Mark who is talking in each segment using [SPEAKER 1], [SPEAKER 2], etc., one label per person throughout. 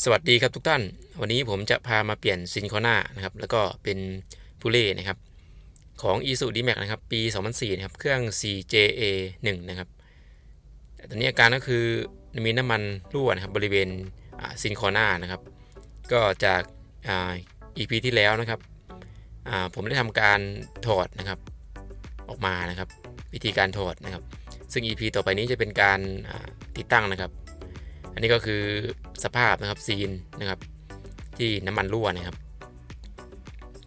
[SPEAKER 1] สวัสดีครับทุกท่าน วันนี้ผมจะพามาเปลี่ยนซินคอน่านะครับแล้วก็เป็นพูเล่นะครับของ i s u d m a x นะครับปี 2004นะครับเครื่อง CJA 1นะครับตอนนี้อาการก็คือมีน้ำมันรั่วนะครับบริเวณซินคอน่านะครับก็จากอา EP ที่แล้วนะครับผมได้ทำการถอดนะครับออกมานะครับวิธีการถอดนะครับ ซึ่ง EP ต่อไปนี้จะเป็นการาติดตั้งนะครับ อันนี้ก็คือสภาพนะครับซีนนะครับ ที่น้ำมันรั่วนะครับ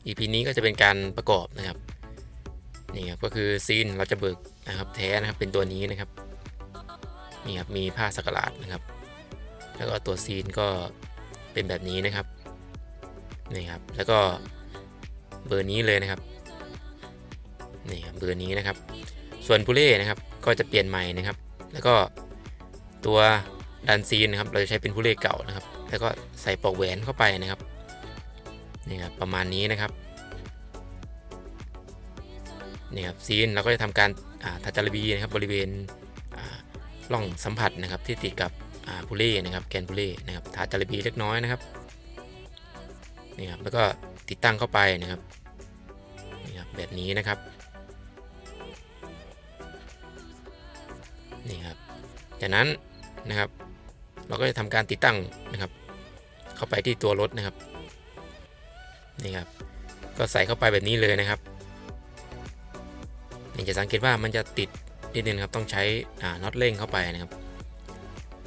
[SPEAKER 1] EP นี้ก็จะเป็นการประกอบนะครับนี่ครับก็คือซีนเราจะเบิกนะครับแท้นะครับเป็นตัวนี้นะครับนี่ครับมีผ้าสักหลาดนะครับ แล้วก็ตัวซีนก็เป็นแบบนี้นะครับนี่ครับแล้วก็เบอร์นี้เลยนะครับนี่ครับเบอร์นี้นะครับ ส่วนพูเล่นะครับก็จะเปลี่ยนใหม่นะครับ แล้วก็ตัว ดันซีนนะครับ เราจะใช้เป็นผู้เล่เก่านะครับ แล้วก็ใส่ปลอกแหวนเข้าไปนะครับ นี่ครับประมาณนี้นะครับ นี่ครับซีนเราก็จะทำการทัจารบีนะครับบริเวณร่องสัมผัสนะครับที่ติดกับผู้เล่นะครับแกนผู้เล่นะครับทัจารบีเล็กน้อยนะครับ นี่ครับแล้วก็ติดตั้งเข้าไปนะครับ นี่ครับแบบนี้นะครับ นี่ครับจากนั้นนะครับ เราก็จะทำการติดตั้งนะครับ เข้าไปที่ตัวรถนะครับนี่ครับ ก็ใส่เข้าไปแบบนี้เลยนะครับนี่จะสังเกตว่ามันจะติดนิดนึงครับต้องใช้น็อตเร่งเข้าไปนะครับ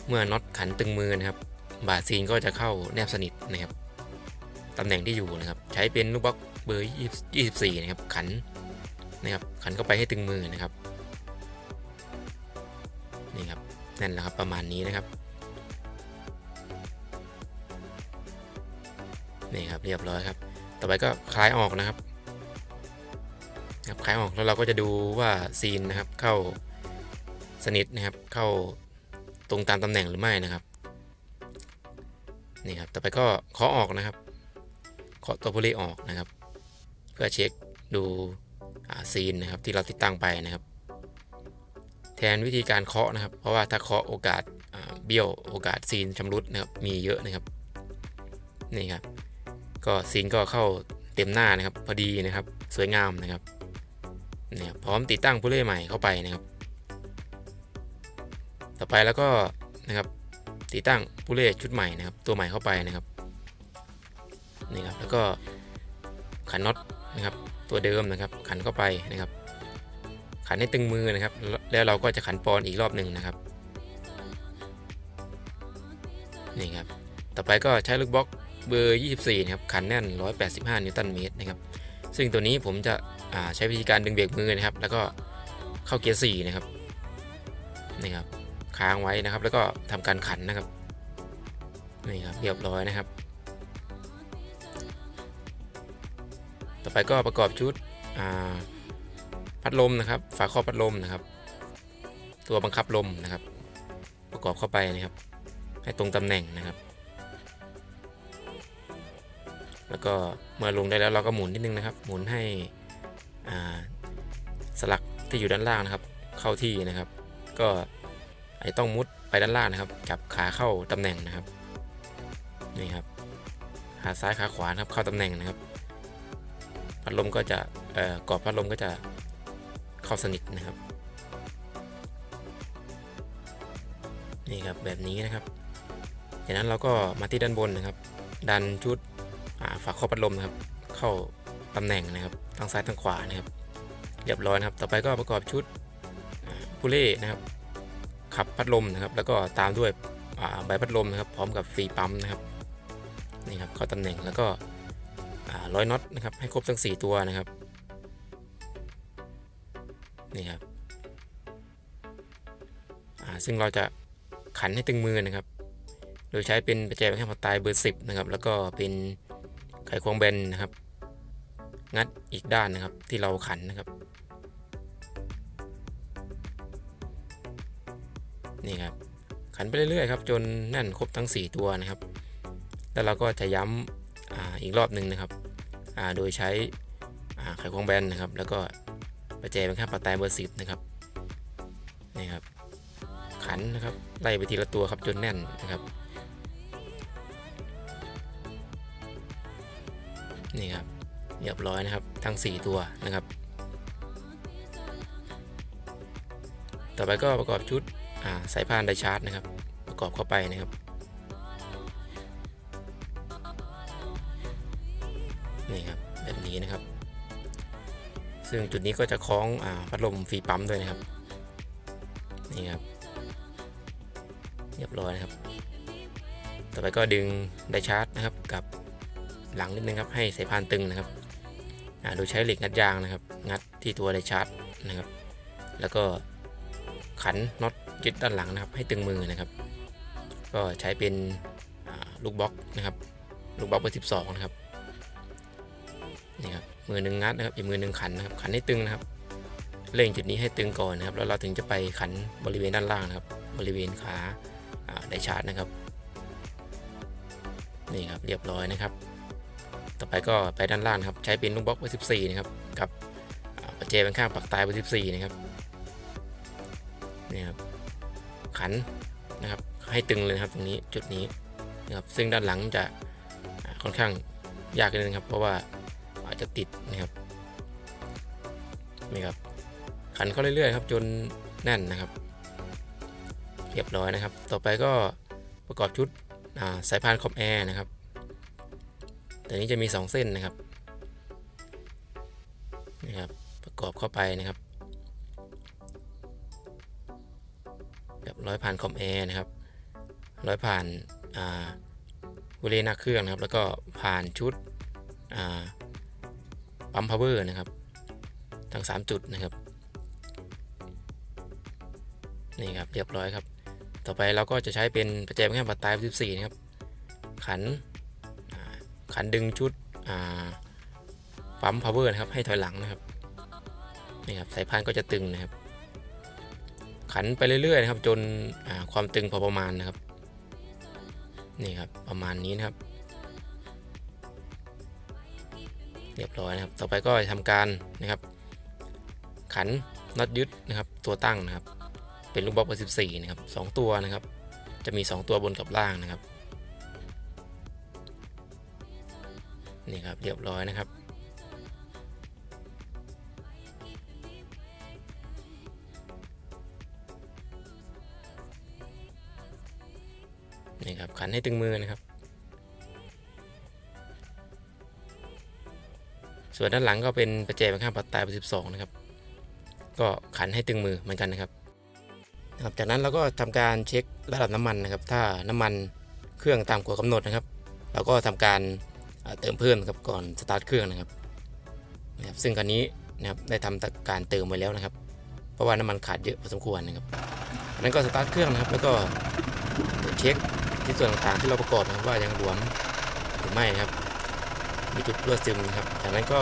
[SPEAKER 1] เมื่อน็อตขันตึงมือนะครับ บาซีนก็จะเข้าแนบสนิทนะครับตำแหน่งที่อยู่นะครับ ใช้เป็นลูกบล็อกเบอร์24 นะครับ ขันนะครับ ขันเข้าไปให้ตึงมือนะครับนี่ครับนั่นแหละครับประมาณนี้นะครับ นี่ครับเรียบร้อยครับ ต่อไปก็คลายออกนะครับครับคลายออกแล้วเราก็จะดูว่าซีนนะครับเข้าสนิทนะครับเข้าตรงตามตำแหน่งหรือไม่นะครับนี่ครับต่อไปก็เคาะออกนะครับเคาะตัวโพลีออกนะครับ เพื่อเช็คดูซีนนะครับที่เราติดตั้งไปนะครับ แทนวิธีการเคาะนะครับ เพราะว่าถ้าเคาะโอกาสเบี้ยวโอกาสซีนชำรุดนะครับมีเยอะนะครับนี่ครับ ก็ซีนก็เข้าเต็มหน้านะครับ พอดีนะครับ สวยงามนะครับเนี่ยพร้อมติดตั้งผู้เล่ใหม่เข้าไปนะครับ ต่อไปแล้วก็นะครับติดตั้งผู้เล่ชุดใหม่นะครับ ตัวใหม่เข้าไปนะครับนี่ครับแล้วก็ขันน็อตนะครับ ตัวเดิมนะครับ ขันเข้าไปนะครับ ขันให้ตึงมือนะครับ แล้วเราก็จะขันปอนอีกรอบหนึ่งนะครับนี่ครับต่อไปก็ใช้ลูกบล็อก เบอร์ 24นะครับขันแน่น 185 นิวตันเมตรนะครับซึ่งตัวนี้ผมจะใช้วิธีการดึงเบรกมือนะครับ แล้วก็เข้าเกียร์4นะครับนี่ครับค้างไว้นะครับ แล้วก็ทำการขันนะครับนี่ครับเรียบร้อยนะครับ ต่อไปก็ประกอบชุดพัดลมนะครับฝาครอบพัดลมนะครับ ตัวบังคับลมนะครับ ประกอบเข้าไปนะครับ ให้ตรงตำแหน่งนะครับ แล้วก็เมื่อลงได้แล้วเราก็หมุนนิดนึงนะครับ หมุนให้สลักที่อยู่ด้านล่างนะครับ เข้าที่นะครับ ก็ไอต้องมุดไปด้านล่างนะครับ จับขาเข้าตำแหน่งนะครับนี่ครับขาซ้ายขาขวาครับเข้าตำแหน่งนะครับพัดลมก็จะกรอบพัดลมก็จะเข้าสนิทนะครับนี่ครับแบบนี้นะครับจากนั้นเราก็มาที่ด้านบนนะครับ ดันชุด ฝาครอบพัดลมนะครับ เข้าตำแหน่งนะครับทางซ้ายทางขวานะครับ เรียบร้อยนะครับ ต่อไปก็ประกอบชุดพูเล่นะครับ ขับพัดลมนะครับ แล้วก็ตามด้วยใบพัดลมนะครับ พร้อมกับฟรีปั๊มนะครับนี่ครับเข้าตำแหน่งแล้วก็ร้อยน็อตนะครับ ให้ครบทั้ง 4 ตัวนะครับนี่ครับซึ่งเราจะขันให้ตึงมือนะครับ โดยใช้เป็นประแจแค่พอตายเบอร์ 10 นะครับ แล้วก็เป็น ไขควงแบนนะครับ งัดอีกด้านนะครับที่เราขันนะครับนี่ครับขันไปเรื่อยๆครับจนแน่นครบทั้ง 4 ตัวนะครับ แล้วเราก็จะย้ำออีกรอบหนึ่งนะครับโดยใช้ไขควงแบนนะครับ แล้วก็ประแจเป็นข้าปะตายเบอร์สิบนะครับนี่ครับขันนะครับไล่ไปทีละตัวครับจนแน่นนะครับ นี่ครับเรียบร้อยนะครับทั้ง 4 ตัวนะครับ ต่อไปก็ประกอบชุดสายพานไดชาร์จนะครับ ประกอบเข้าไปนะครับนี่ครับแบบนี้นะครับ ซึ่งจุดนี้ก็จะคล้องอพัดลมฟรีปั๊มด้วยนะครับนี่ครับเรียบร้อยนะครับ ต่อไปก็ดึงไดชาร์จนะครับกับ หลังนิดนึงครับให้สายพานตึงนะครับโดยใช้เหล็กงัดยางนะครับ งัดที่ตัวไดชาร์จนะครับ แล้วก็ขันน็อตยึดด้านหลังนะครับ ให้ตึงมือนะครับ ก็ใช้เป็นลูกบล็อกนะครับ ลูกบล็อกเบอร์12นะครับนี่ครับมือหนึ่งงัดนะครับอีกมือหนึ่งขันนะครับ ขันให้ตึงนะครับเร่งจุดนี้ให้ตึงก่อนนะครับ แล้วเราถึงจะไปขันบริเวณด้านล่างนะครับ บริเวณขาอ่าไดชาร์จนะครับนี่ครับเรียบร้อยนะครับ ต่อไปก็ไปด้านล่างครับ ใช้เป็นลูกบล็อกเบอร์14 นะครับ กับประแจเป็นข้างปักตายเบอร์14 นะครับนี่ครับขันนะครับให้ตึงเลยครับตรงนี้จุดนี้นะครับซึ่งด้านหลังจะค่อนข้างยากนิดนึงครับ เพราะว่าอาจจะติดนะครับนี่ครับขันเข้าเรื่อยๆครับจนแน่นนะครับ เรียบร้อยนะครับ ต่อไปก็ประกอบชุดสายพานคอมแอร์นะครับ ตัวนี้จะมี 2 เส้นนะครับนี่ครับประกอบเข้าไปนะครับแบบร้อยผ่านคอมแอร์นะครับร้อยผ่านอ่าวิเลน้าเครื่องนะครับ แล้วก็ผ่านชุดอ่าปั๊มพาวเวอร์นะครับทั้ง 3 จุดนะครับนี่ครับเรียบร้อยครับ ต่อไปเราก็จะใช้เป็นประแจแค่ปัดตาย14นะครับขัน ขันดึงชุดปั๊มพาวเวอร์นะครับ ให้ถอยหลังนะครับนี่ครับสายพานก็จะตึงนะครับ ขันไปเรื่อยๆนะครับ จนความตึงพอประมาณนะครับนี่ครับประมาณนี้นะครับ เรียบร้อยนะครับ ต่อไปก็ทำการนะครับ ขันน็อตยึดนะครับ ตัวตั้งนะครับ เป็นลูกบล็อกเบอร์14นะครับสองตัวนะครับ จะมี 2 ตัวบนกับล่างนะครับ นี่ครับเรียบร้อยนะครับนี่ครับขันให้ตึงมือนะครับ ส่วนด้านหลังก็เป็นประแจเป็นข้างปัดตายเบอร์12นะครับ ก็ขันให้ตึงมือเหมือนกันนะครับครับจากนั้นเราก็ทำการเช็คระดับน้ำมันนะครับ ถ้าน้ำมันเครื่องตามกฎกำหนดนะครับ เราก็ทำการ เติมเพิ่มครับก่อนสตาร์ทเครื่องนะครับนะครับซึ่งคันนี้นะครับได้ทำการเติมไว้แล้วนะครับ เพราะว่าน้ำมันขาดเยอะพอสมควรนะครับจากนั้นก็สตาร์ทเครื่องนะครับแล้วก็เช็คที่ส่วนต่างๆที่เราประกอบนะครับว่ายังหลวมหรือไม่นะครับ มีจุดรั่วซึมนะครับจากนั้นก็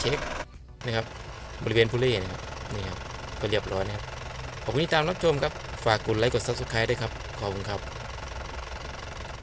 [SPEAKER 1] เช็คนะครับบริเวณพูเล่นะครับนี่ครับก็เรียบร้อยนะครับขอบคุณที่ตามรับชมครับฝากกดไลค์กด subscribe ด้วยครับขอบคุณครับ